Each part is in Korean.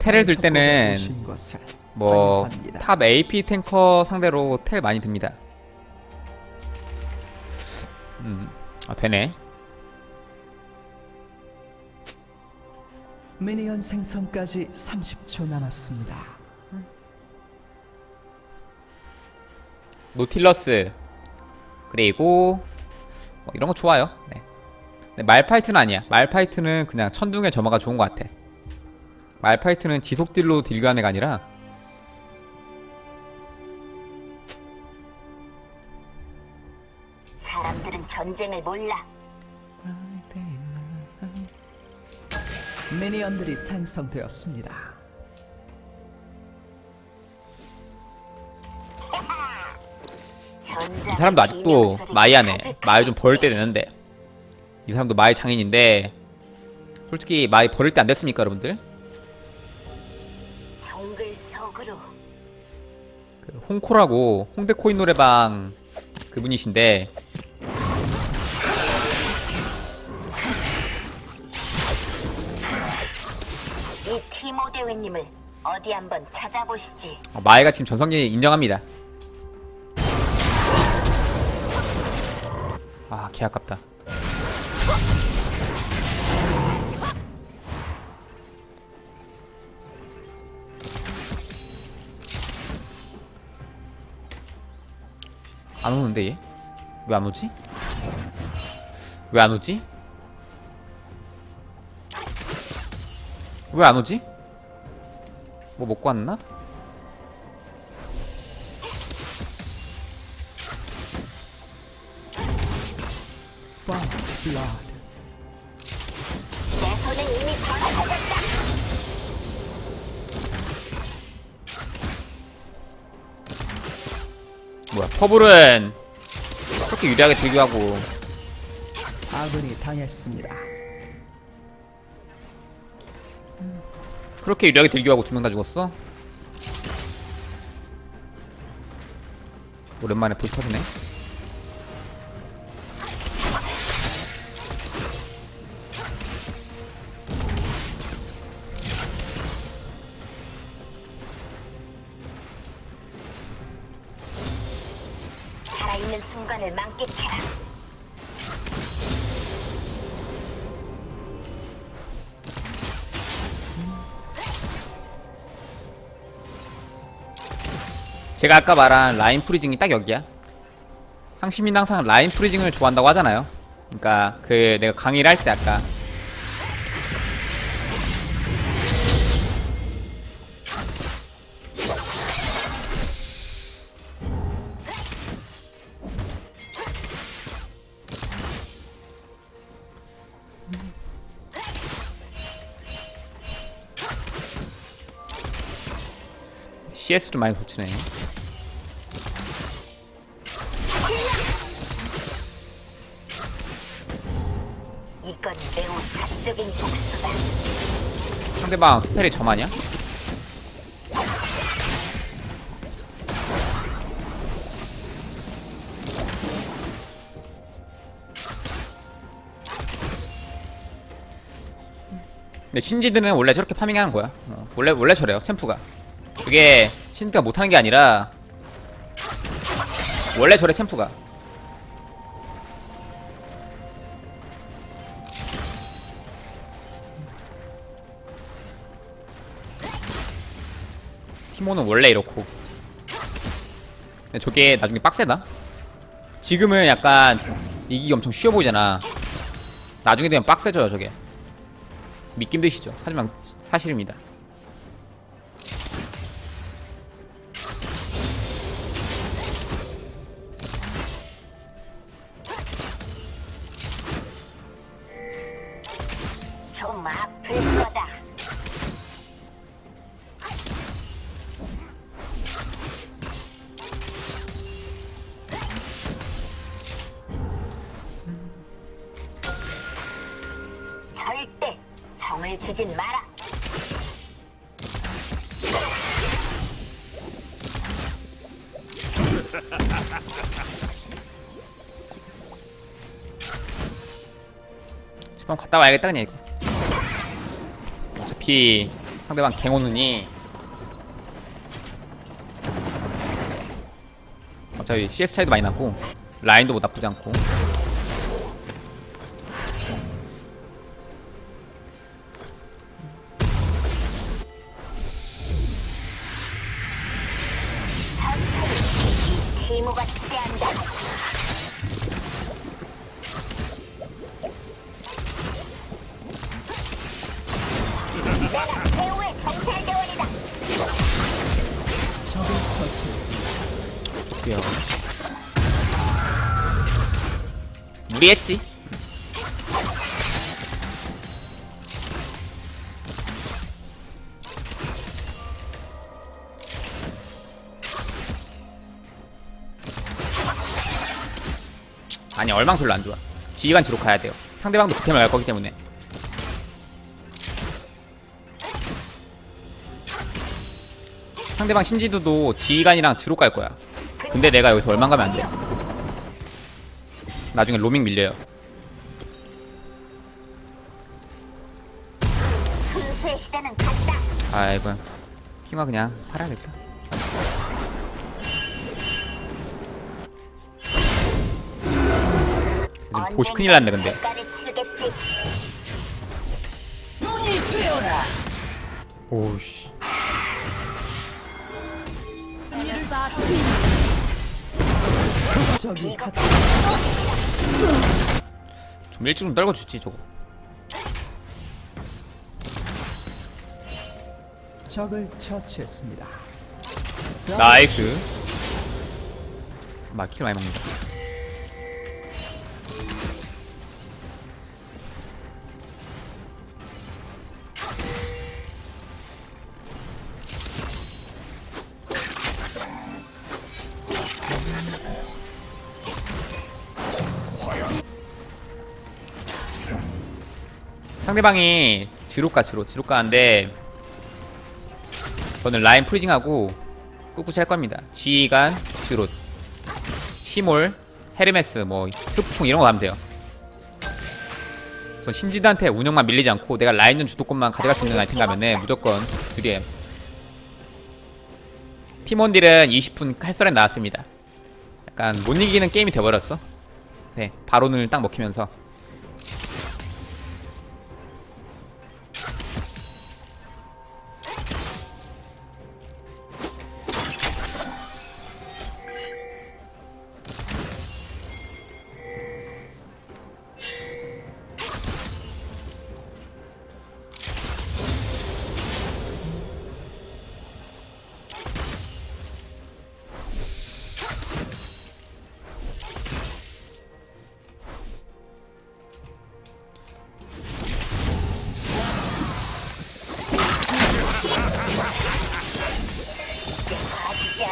텔을 들 때는 오신 것을 뭐. 탑 AP 탱커 상대로 텔 많이 듭니다. 음, 아 되네. 미니언 생성까지 30초 남았습니다. 노틸러스 그리고 뭐 이런 거 좋아요. 네. 근데 말파이트는 아니야. 말파이트는 그냥 천둥의 점화가 좋은 것 같아. 말파이트는 지속 딜로 딜가는 애가 아니라 사람들은 전쟁을 몰라. 미니언들이 생성되었습니다. 이 사람도 아직도 마이하네. 마이 좀 버릴 때 되는데 이 사람도 마이 장인인데 솔직히 마이 버릴 때 안 됐습니까, 여러분들? 홍코라고 홍대 코인 노래방 그분이신데 이 티모 대회님을 어디 한번 찾아보시지. 어, 마이가 지금 전성기 인정합니다. 아, 개 아깝다. 안 오는데 얘? 왜 안 오지? 왜 안 오지? 왜 안 오지? 뭐 먹고 왔나? First Blood. 뭐야 퍼블은 그렇게 유리하게 들기도 하고 아군이 당했습니다. 그렇게 유리하게 들기도 하고 두 명 다 죽었어? 오랜만에 불 터지네 제가 아까 말한 라인 프리징이 딱 여기야. 항시민 항상 라인 프리징을 좋아한다고 하잖아요. 그니까 그 내가 강의를 할 때 아까 CS 좀 많이 돋치네 이건 매우 사적인 복수다. 상대방 스펠이 점 아니야? 근데 신지드는 원래 저렇게 파밍하는 거야. 어, 원래 원래 저래요. 챔프가. 그게 신지가 못하는 게 아니라 원래 저래 챔프가. 티모는 원래 이렇고. 근데 저게 나중에 빡세다? 지금은 약간 이기기 엄청 쉬워 보이잖아. 나중에 되면 빡세져요 저게. 믿기 힘드시죠. 하지만 사실입니다 정을 주진 마라. 집 한번 갔다 와야겠다 그냥 이거. 어차피 상대방 갱오느니. 어차피 CS 차이도 많이 나고 라인도 뭐 나쁘지 않고 좋고요 무리했지? 아니 얼망 별로 안 좋아. 지휘관 지로 가야 돼요. 상대방도 부템을 갈 거기 때문에. 상대방 신지도도 지휘관이랑 지로 갈 거야 근데 내가 여기서 얼만 가면 안 돼. 나중에 로밍 밀려요. 아이고. 핑화 그냥 팔아야겠다. 보시 큰일 났네 근데. 오씨. 적이 같이 좀 일찍 좀 떨궈 주지 저거. 적을 처치했습니다. 나이스. 막킬 많이 먹는다. 상대방이 지로가 지로 지로가인데 저는 라인 프리징하고 꿋꿋이 할 겁니다. 지휘관, 지롯, 시몰, 헤르메스, 뭐 스프총 이런 거 하면 돼요. 우선 신지드한테 운영만 밀리지 않고 내가 라인전 주도권만 가져갈 수 있는 아이템 가면은 무조건 유리해. 팀원딜은 20분 칼설에 나왔습니다. 약간 못 이기는 게임이 돼버렸어. 네, 바론을 딱 먹히면서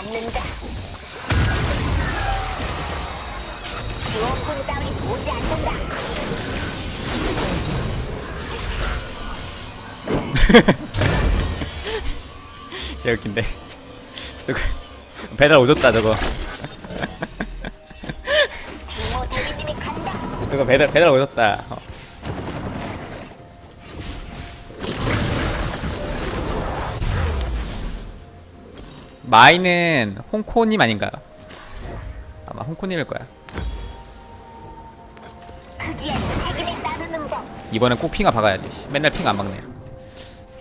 않는다. 지원군 따위 보지 않는다. 개 웃긴데. 저거 배달 오졌다 저거. 저거 배달 배달 오졌다. 어. 마이는 홍코님 아닌가? 아마 홍코님일 거야. 이번엔 꼭 핑아 박아야지. 씨. 맨날 핑 안 박네.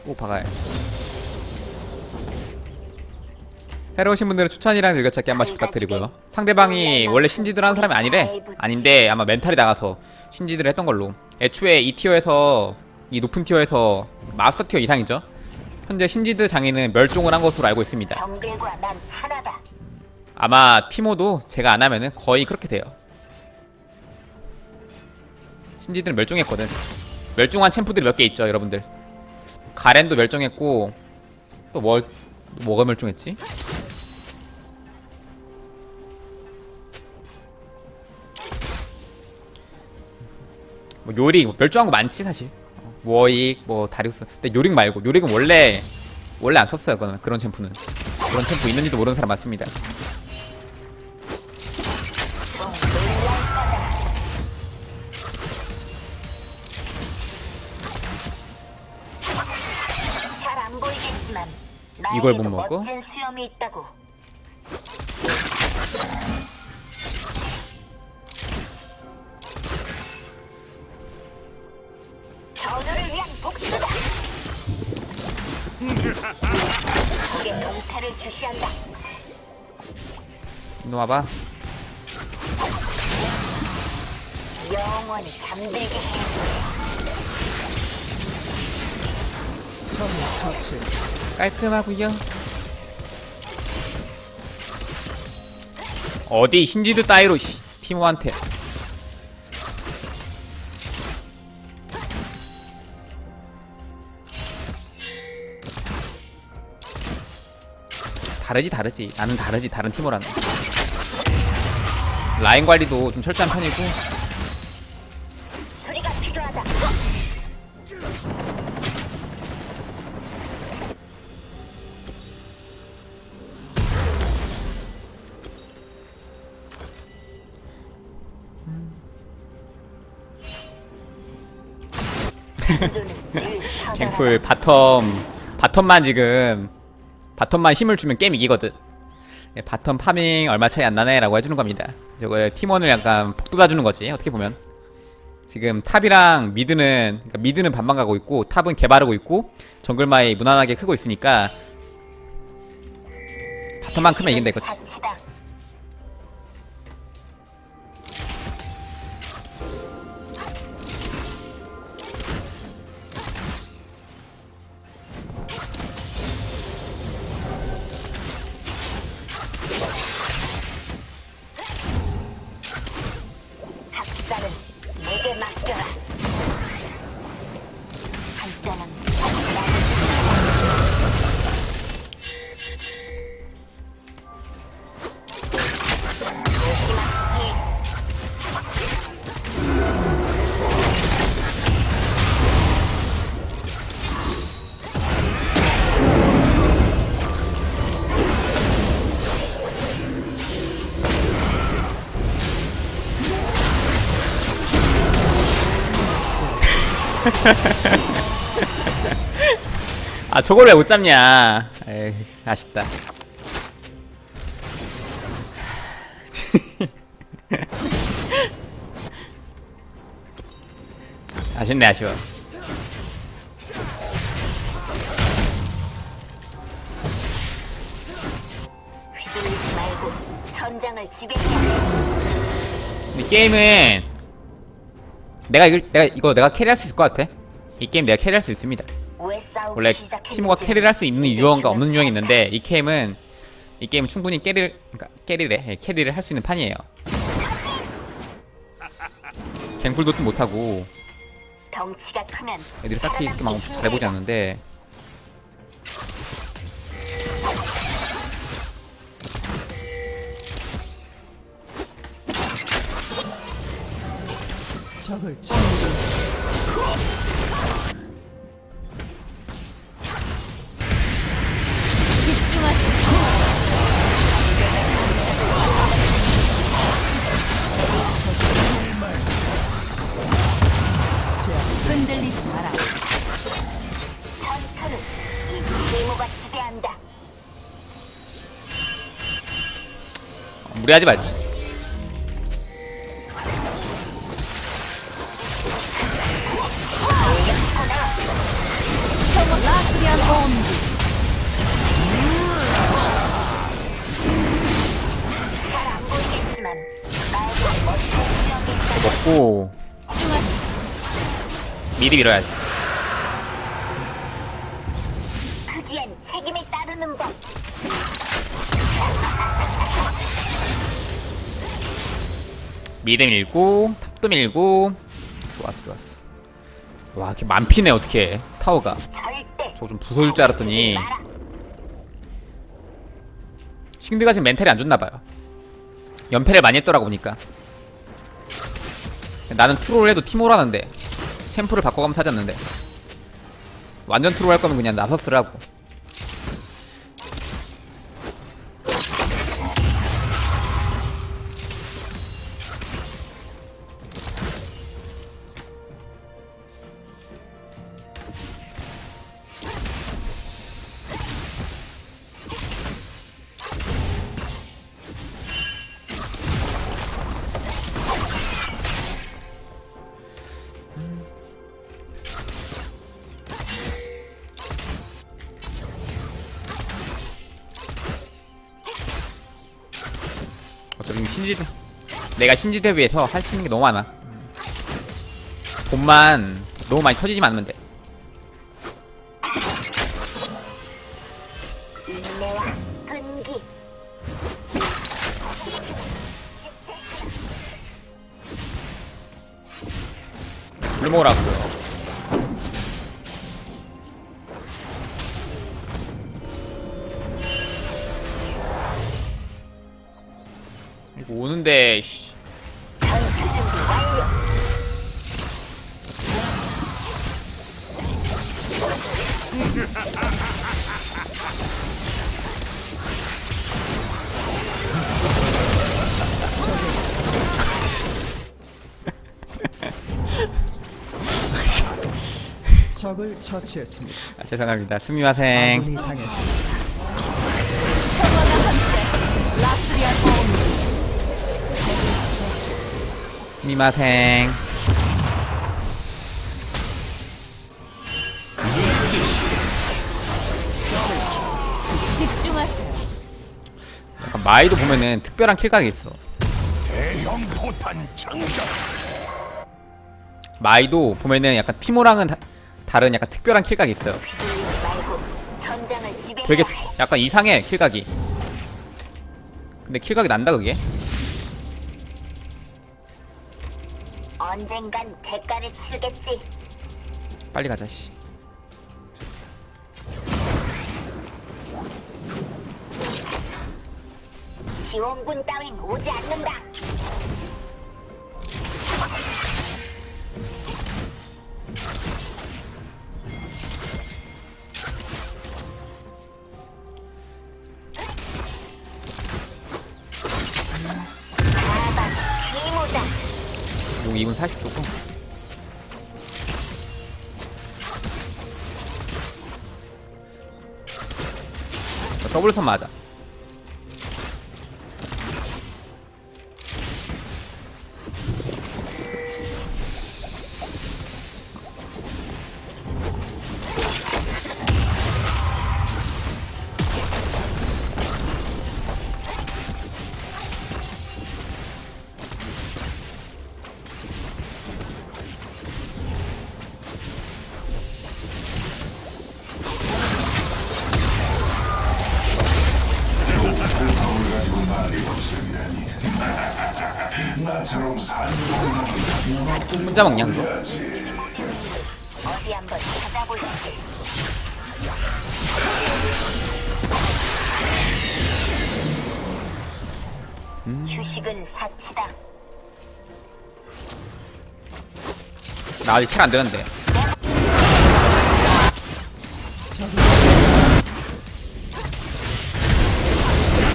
꼭 박아야지. 새로 오신 분들은 추천이랑 즐겨찾기 한 번씩 부탁드리고요. 상대방이 원래 신지들 하는 사람이 아니래. 아닌데 아마 멘탈이 나가서 신지들 했던 걸로. 애초에 이 티어에서 이 높은 티어에서 마스터 티어 이상이죠. 현재 신지드 장인은 멸종을 한 것으로 알고 있습니다. 정글과 난 하나다. 아마 티모도 제가 안 하면은 거의 그렇게 돼요. 신지들은 멸종했거든. 멸종한 챔프들이 몇 개 있죠, 여러분들. 가렌도 멸종했고 또 뭐, 뭐가 멸종했지? 뭐 요릭 뭐 멸종한 거 많지 사실. 어, 워익 뭐 다리우스. 근데 요릭 말고 요릭은 원래 원래 안 썼어요, 그거는 그런 챔프는. 그런 챔프 있는지도 모르는 사람 많습니다. 이걸 못 있다고. 동태를 주시한다. 너 와봐 영원히 잠들게 해. 적을 처치했습니다. 깔끔하구요 어디 신지드 따위로 씨, 티모한테 다르지 다르지. 나는 다르지 다른 티모라는 라인 관리도 좀 철저한 편이고. 갱풀 바텀 바텀만 지금 바텀만 힘을 주면 게임 이기거든. 예, 바텀 파밍 얼마 차이 안 나네 라고 해주는 겁니다. 저거 팀원을 약간 폭돋아주는 거지 어떻게 보면. 지금 탑이랑 미드는 그러니까 미드는 반반 가고 있고 탑은 개바르고 있고 정글마이 무난하게 크고 있으니까 바텀만 크면 이긴다 이거지 내게 맡 아 저걸 왜 못 잡냐? 에이 아쉽다. 아쉽네 아쉬워. 휘둘리지 말고 전장을 지배해야 해. 이 게임은 내가 이걸 내가 이거 내가 캐리할 수 있을 것 같아. 이 게임 내가 캐리할 수 있습니다 원래 티모가 캐리를 할 수 있는 유형과 없는 유형이. 있는데 이 게임은 이 게임은 충분히 캐리를 그러니까 캐리래 예, 캐리를 할 수 있는 판이에요. 갱플도 좀 못하고 애들이 딱히 그렇게 막 잘해보지 않는데 적을 흔들리지 마라. 무리하지 말자 미리 밀어야지. 크기엔 책임이 따르는 법. 미드 밀고 탑도 밀고. 좋았어 좋았어. 와 이렇게 만피네 어떻게. 타워가. 절대 저거 좀 부서질 줄 알았더니. 마라. 싱드가 지금 멘탈이 안 좋나봐요. 연패를 많이 했더라고 보니까. 나는 트롤 해도 티모라는데 챔프를 바꿔가면서 하졌는데. 완전 트롤 할 거면 그냥 나서스라고 내가 신지대 위해서 할 수 있는 게 너무 많아 돈만 너무 많이 터지지만 않으면 돼 인내와 끈기. 물 먹으라고 이 처치했습니다. 아, 죄송합니다 스미마생 아군이 당했습니다. 스미마생 집중하세요. 약간 마이도 보면은 특별한 킬각이 있어 대형 포탄 장전 마이도 보면은 약간 티모랑은 다, 다른 약간 특별한 킬각이 있어요 되게 약간 이상해 킬각이 근데 킬각이 난다 그게 언젠간 대가를 치르겠지. 빨리 가자 씨 지원군 따윈 오지 않는다. 용 2분 40초고 더블선 맞아 휴식은 사치다. 나 아직 킬안 되는데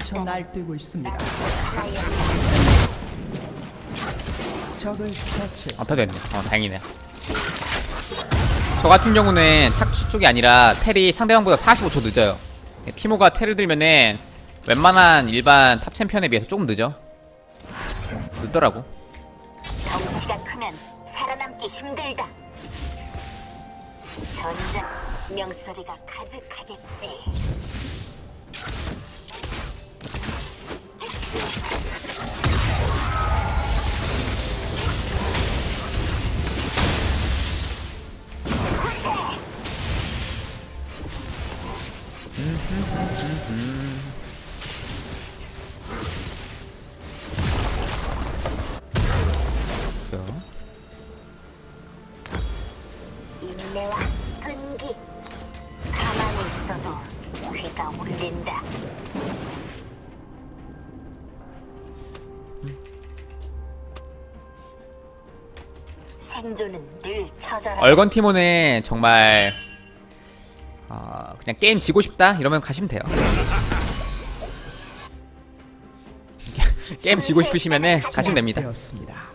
저 날뛰고 있습니다. 적을 처치했습니다. 아다 됐네 어 다행이네 저 같은 경우는 착취 쪽이 아니라 텔이 상대방보다 45초 늦어요 티모가 텔을 들면은 웬만한 일반 탑 챔피언에 비해서 조금 늦어 늦더라고 덩치가 크면 살아남기 힘들다. 전장 명소리가 가득하겠지. 얼건 티모는 정말 아 그냥 게임 지고 싶다 이러면 가시면 돼요. 게임 지고 싶으시면은 가시면 됩니다. 되었습니다.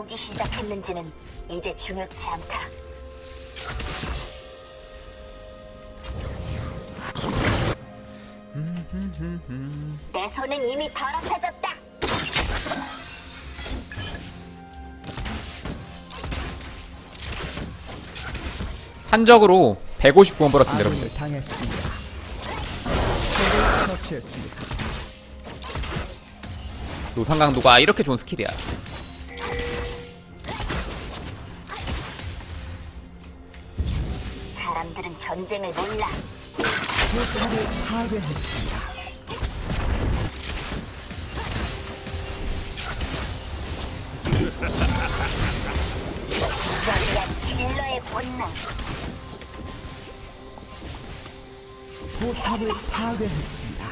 싸우기 시작했는지는 이제 중요치 않다. 내 손은 이미 더럽혀졌다. 산적으로 159원 벌었습니다 여러분들 아군이 당했습니다. 적을 처치했습니다. 노상강도가 이렇게 좋은 스킬이야 전쟁을 몰라. 포탑을 파괴했습니다. 이것이야 킬러의 본능. 포탑을 파괴했습니다.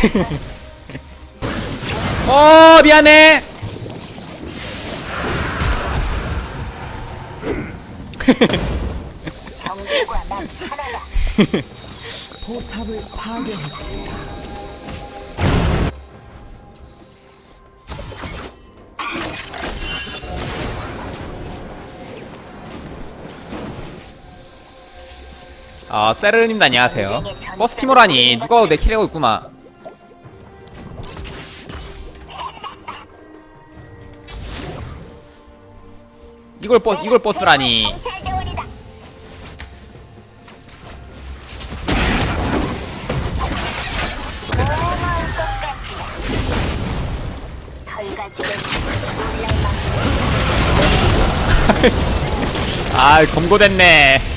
어 미안해 포탑을 파괴했습니다. 아 세르님도 안녕하세요 버스티머라니 누가 내 캐리하고 있구만 이걸 버스 이걸 버스라니 만큼 아 검거됐네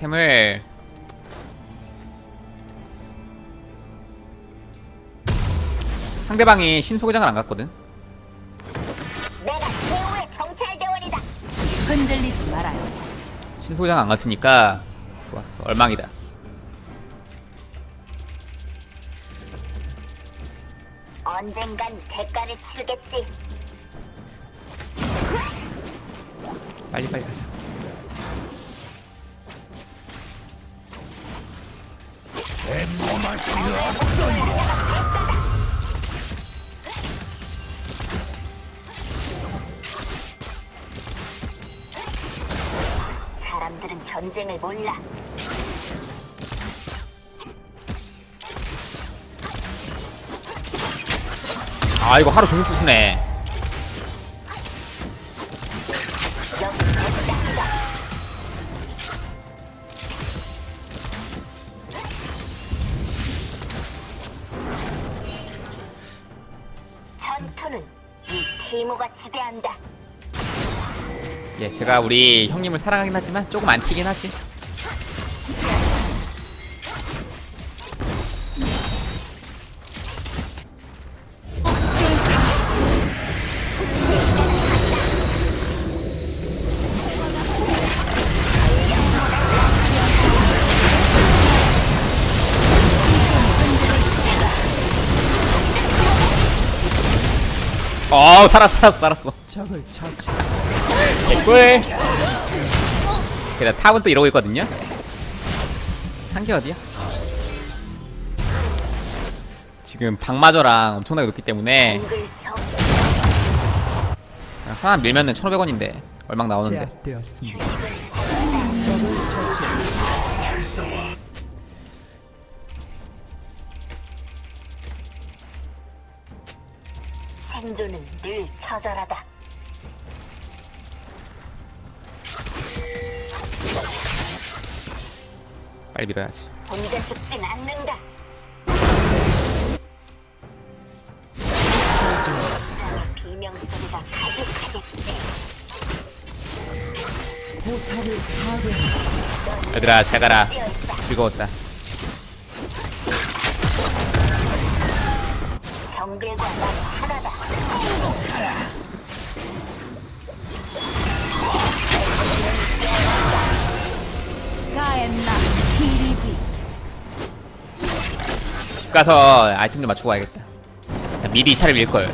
템을 상대방이 신소개장을 안 갔거든. 흔들리지 말아요. 신소장 안 갔으니까 좋았어 얼망이다 언젠간 대가를 치르겠지. 빨리 빨리 가자 사람들은 전쟁을 몰라. 아 이거 하루 종일 부수네 예 제가 우리 형님을 사랑하긴 하지만 조금 안 튀긴 하지 어 살았어 살았어 살았어 적을 처치했습니다. 개꿀 그래 탑은 또 이러고 있거든요 한 개 어디야? 지금 방마저랑 엄청나게 높기 때문에 하나 밀면은 1500원인데 얼막 나오는데. 생존은 늘 처절하다. 빨리 밀어야지. 혼자 죽진 않는다. 얘들아 잘 가라. 즐거웠다. 정글과 난 하나다. 집 가서 아이템 좀 맞추고 가야겠다. 미리 차를 밀 걸.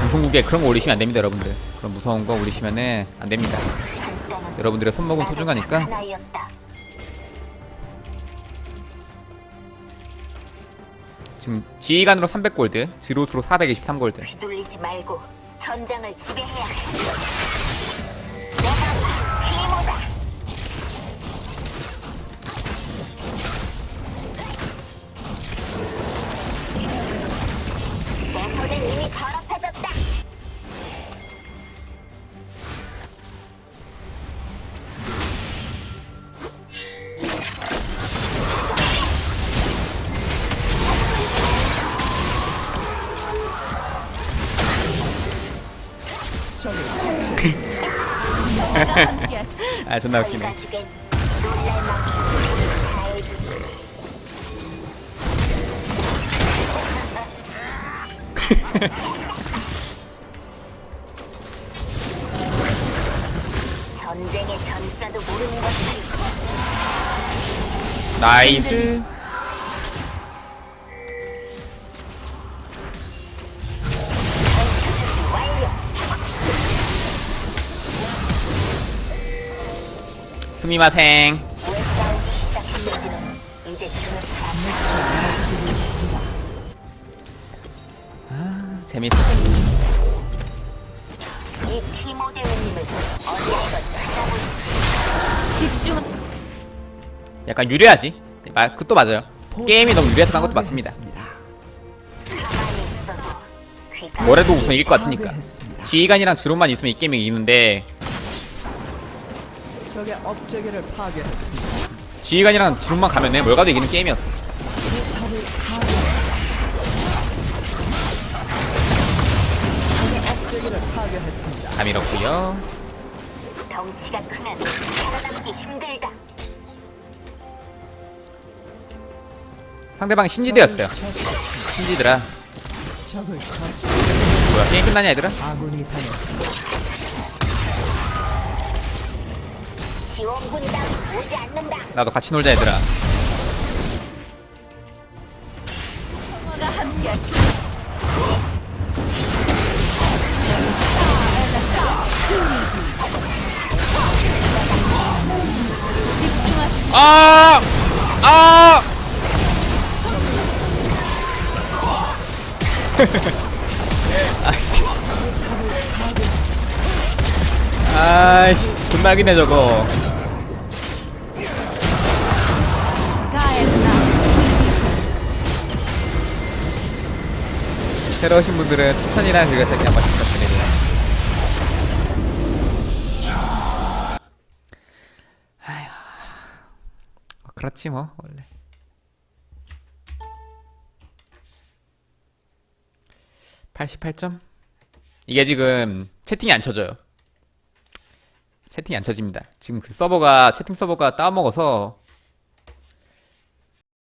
방송국에 그런 거 올리시면 안 됩니다, 여러분들. 그런 무서운 거 올리시면은 안 됩니다. 여러분들의 손목은 소중하니까. 지금 지휘관으로 300골드, 지로스로 423골드. 휘둘리지 말고 전장을 지배해야 해. 아, 존나 웃기네. 다 해주지. 전쟁의 전자도 모르는 것들이 나이스. 스미마생. 않다. 재밌어. 약간 유리하지? 아, 그것도 맞아요. 게임이 너무 유리해서 간 것도 맞습니다. 뭐래도 우선 이길 것 같으니까. 지휘관이랑 지론만 있으면 이 게임이 이기는데 적의 업체계를 파괴했습니다. 지휘관이랑 지론만 가면은 뭘 가도 이기는 게임이었어. 포탑을 파괴했습니다. 적의 업체계를 파괴했습니다. 다 밀었고요. 덩치가 크면 살아남기 힘들다. 상대방 신지드였어요. 신지드라. 적을 처치. 뭐야 게임 끝나냐 얘들아? 아군이 당했습니다. 지원군단 오지 않는다. 나도 같이 놀자 얘들아. 가 집중하시 아! 아! 아이씨. 아이씨, 존나기네 저거. 새로 오신 분들은 추천이랑 즐겨찾기 한 번씩 부탁드립니다. 아휴, 뭐 그렇지 뭐 원래. 88점? 이게 지금 채팅이 안 쳐져요. 채팅이 안 쳐집니다. 지금 그 서버가 채팅 서버가 따먹어서